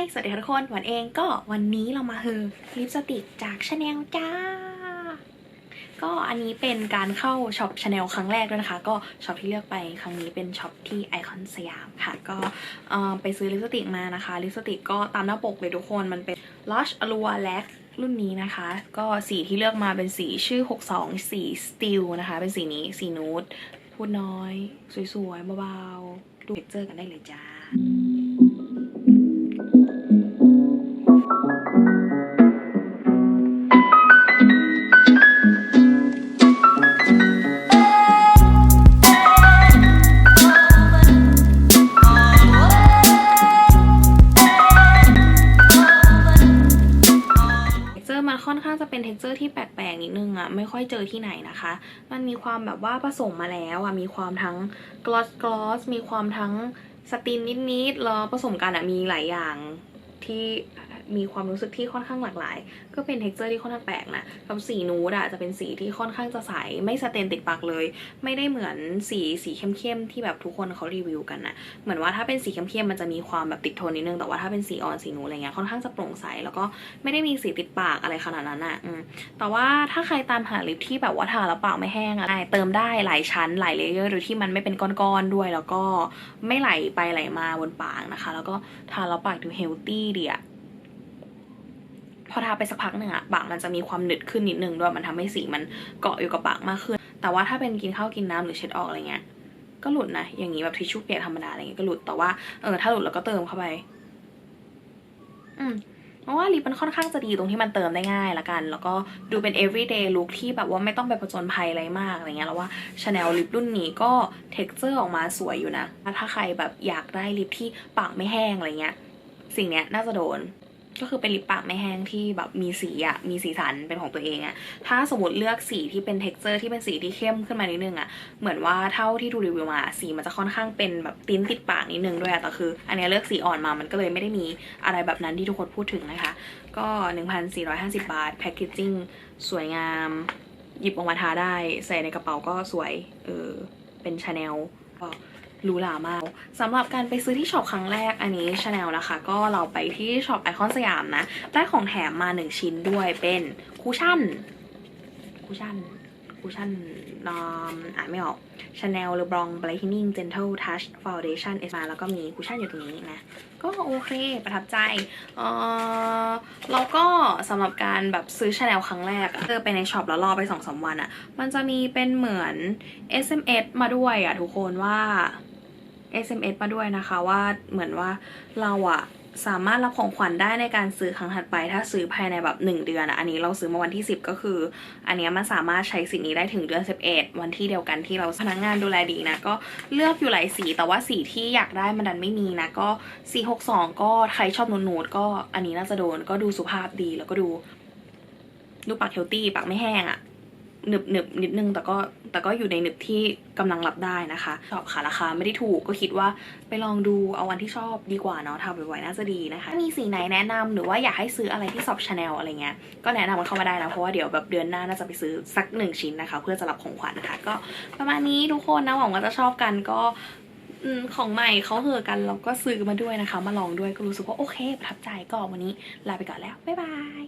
ายสวัสดีทุกคนหวันเองก็วันนี้เรามาเฮอลิปสติกจากชาแนลจ้า ก็อันนี้เป็นการเข้าช็อปชาแนลครั้งแรกด้วยนะคะ ก็ช็อปที่เลือกไปครั้งนี้เป็นช็อปที่ไอคอนสยามค่ะ ก็ไปซื้อลิปสติกมานะคะ ลิปสติกก็ตามหน้าปกเลยทุกคน มันเป็น Lush Allure Lac รุ่นนี้นะคะ ก็สีที่เลือกมาเป็นสีชื่อ 62 สี Steel นะคะ เป็นสีนี้ สีนูดพูดน้อย สวยๆ เบาๆ ดูเท็กเจอร์กันได้เลยจ้า จะเป็นเท็กเจอร์ที่แปลกๆนิดนึงอะไม่ค่อยเจอที่ไหนนะคะ มันมีความแบบว่าผสมมาแล้วอะมีความทั้งกลอสกลอสมีความทั้งสตินนิดๆแล้วผสมกันอะมีหลายอย่างที่ มีความรู้สึกที่ค่อนข้างหลากหลาย ก็เป็นเท็กเจอร์ที่ค่อนข้างแปลกนะกับสีนูดอะจะเป็นสีที่ค่อนข้างจะใสไม่สเตนติดปากเลย ไม่ได้เหมือนสีสีเข้มๆที่แบบทุกคนเขารีวิวกันนะเหมือนว่าถ้าเป็นสีเข้มๆมันจะมีความแบบติดโทนนิดนึงแต่ว่าถ้าเป็นสีอ่อนสีนูดอะไรเงี้ยค่อนข้างจะโปร่งใสแล้วก็ไม่ได้มีสีติดปากอะไรขนาดนั้นอะอแต่ว่าถ้าใครตามหาลิปที่แบบว่าทาแล้วปากไม่แห้งอะได้เติมได้หลายชั้นหลายเลเยอร์โดยที่มันไม่เป็นก้อนๆด้วยแล้วก็ไม่ไหลไปไหลมาบนปากนะคะ แล้วก็ทาแล้วปากดูเฮลตี้ดีอะ พอทาไปสักพักหนึ่งอะปากมันจะมีความหนึดขึ้นนิดนึงด้วยมันทำให้สีมันเกาะอยู่กับปากมากขึ้น แต่ว่าถ้าเป็นกินข้าวกินน้ำหรือเช็ดออกอะไรเงี้ยก็หลุดนะอย่างนี้แบบทิชชู่เปียกธรรมดาอะไรเงี้ยก็หลุดแต่ว่าเออถ้าหลุดแล้วก็เติมเข้าไป อืมเพราะว่าลิปมันค่อนข้างจะดีตรงที่มันเติมได้ง่ายละกัน แล้วก็ดูเป็น everyday look ที่แบบว่าไม่ต้องไปผจญภัยอะไรมากอะไรเงี้ยแล้วว่า Chanel ลิปรุ่นนี้ก็ texture ออกมาสวยอยู่นะ ถ้าใครแบบอยากได้ลิปที่ปากไม่แห้งอะไรเงี้ย สิ่งเนี้ยน่าจะโดน ก็คือเป็นลิปปากไม่แห้งที่แบบมีสีอะมีสีสันเป็นของตัวเองอะถ้าสมมติเลือกสีที่เป็น t e x t อร์ที่เป็นสีที่เข้มขึ้นมานิดนึงอะเหมือนว่าเท่าที่ดูรีวิวมาสีมันจะค่อนข้างเป็นแบบติ้นติดปากนิดนึงด้วยอะแต่คือ อันนี้เลือกสีอ่อนมามันก็เลยไม่ได้มีอะไรแบบนั้นที่ทุกคนพูดถึงนะคะ ก็ 1,450 บาทแพคเกจจิ้งสวยงาม หยิบออกมาทาได้ ใส่ในกระเป๋าก็สวยเออเป็นชาแนลก็ หรูหรามากสำหรับการไปซื้อที่ช็อปครั้งแรกอันนี้ชาแนลนะคะ ก็เราไปที่ช็อปไอคอนสยามนะได้ของแถมมาหนึ่งชิ้นด้วยเป็นคูชั่นคูชั่นคูชั่นนอมอ่านไม่ออก Chanel Le Blanc Brightening Gentle Touch Foundation เอสมาแล้วก็มีคูชั่นอยู่ตรงนี้นะ ก็โอเคประทับใจเออแล้วก็สำหรับการแบบซื้อชาแนลครั้งแรกเจอไปในช็อปแล้วรอไปสองสามวันอะมันจะมีเป็นเหมือน SMS มาด้วยอะทุกคนว่า SMS มาด้วยนะคะว่าเหมือนว่าเราอะสามารถรับของขวัญได้ในการซื้อครั้งถัดไป ถ้าซื้อภายในแบบ 1 เดือนอะอันนี้เราซื้อมาวันที่ 10 ก็คือ อันนี้มันสามารถใช้สิทธิ์นี้ได้ถึงเดือน 11 วันที่เดียวกันที่เราพนักงานดูแลดีนะ ก็เลือกอยู่หลายสีแต่ว่าสีที่อยากได้มันดันไม่มีนะ ก็สี62 ก็ใครชอบนูดๆก็อันนี้น่าจะโดนก็ดูสุภาพดีแล้วก็ดู ดูปากเฮลตี้ปากไม่แห้งอะ หนึบหนึบนิดนึงแต่ก็แต่ก็อยู่ในหนึบที่กำลังรับได้นะคะชอบค่ะราคาไม่ได้ถูกก็คิดว่าไปลองดูเอาวันที่ชอบดีกว่าเนาะทำบ่อยๆน่าจะดีนะคะมีสีไหนแนะนำหรือว่าอยากให้ซื้ออะไรที่ช็อปชาแนลอะไรเงี้ยก็แนะนำกันเข้ามาได้นะเพราะว่าเดี๋ยวแบบเดือนหน้าน่าจะไปซื้อสักหนึ่งชิ้นนะคะ เพื่อจะรับของขวัญนะคะก็ประมาณนี้ทุกคนนะหวังว่าจะชอบกันก็ของใหม่เขาเหอกันเราก็ซื้อมาด้วยนะคะ มาลองด้วยก็รู้สึกว่าโอเคประทับใจก็วันนี้ลาไปก่อนแล้วบ๊ายบาย